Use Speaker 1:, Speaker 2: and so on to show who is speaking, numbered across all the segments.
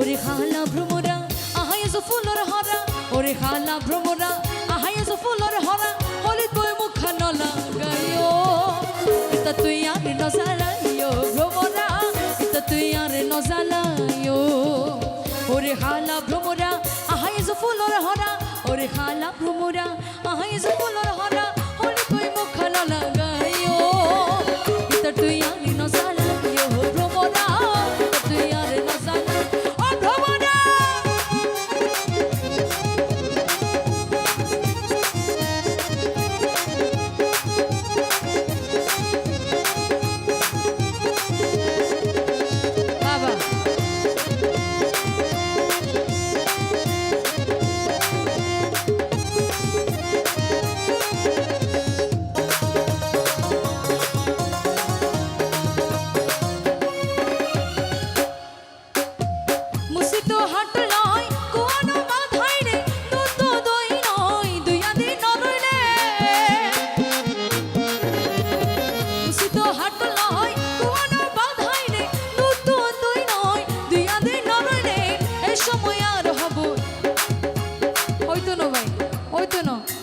Speaker 1: ওরে খালা ভ্রমরা আহাই যে ফুলর হরা। ওরে খালা ভ্রমরা আহাই যে ফুলর হরা। হলি তুই মুখ নলা গাইও তা তুই আর নজালাইও ভ্রমরা তা তুই আর নজালাইও ওরে খালা ভ্রমরা আহাই যে ফুলর হরা। ওরে খালা ভ্রমরা আহাই যে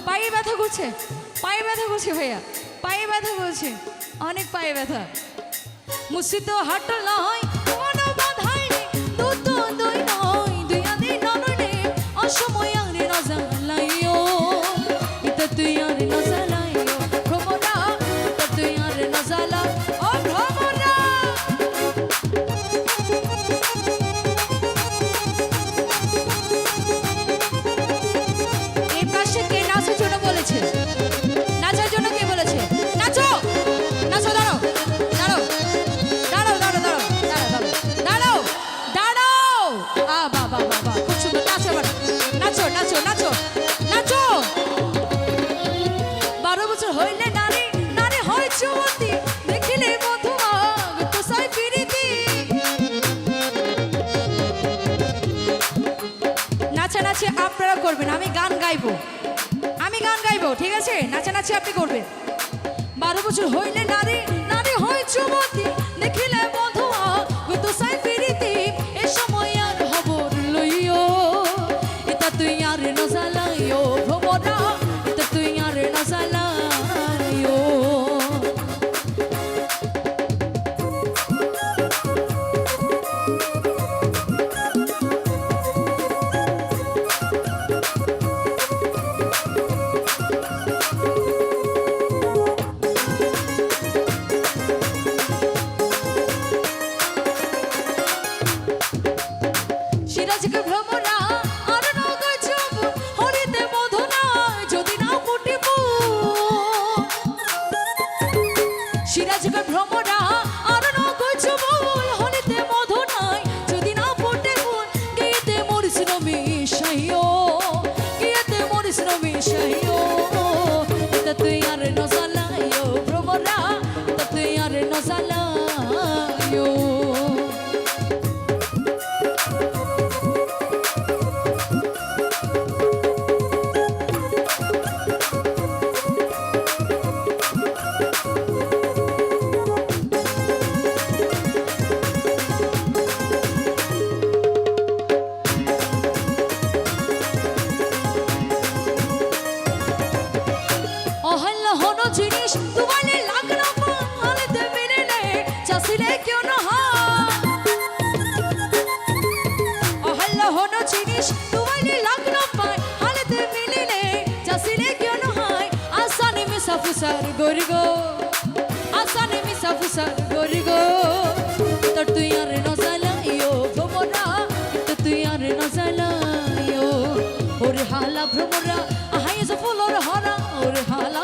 Speaker 1: পায়ে ব্যথা করছে। পায়ে ব্যথা করছে ভাইয়া। পায়ে ব্যথা করছে। অনেক পায়ে ব্যথা। মুসি তো হাঁটল কোন করবেন, আমি গান গাইবো। আমি গান গাইবো, ঠিক আছে? নাচানাচি আপনি করবেন। বারো বছর হইলে নারী নারী হয় চুমতি আজকে আর নগা চোখ হরিতে যদি না মুটিব সিরাজকে ভ্রমরা আর নগা চোখ হরিতে মধুনায় যদি না ফুটে ফুল। গিয়েতে মোর শ্রমে সাহিও গিয়েতে মোর শ্রমে সাহিও তুই আর নজালাইও ভ্রমরা তুই আর হনো জিনিস তোমালে লাগল হালতে মিললে চাষিলে কেউ না অহল্য হনো জিনিস তোমালে লাগল পায় হালতে মিললে চাষিলে কেউ না হয়। আসানি মিসা ফুসার গরিগো, আসানি মিসা ফুসার গরিগো তোর তুই আর নজালাইও ভ্রমরা তো তুই আর নজালাইও ওরে হালা ভ্রমরা আহাই ফুলর হরা, ওরে হালা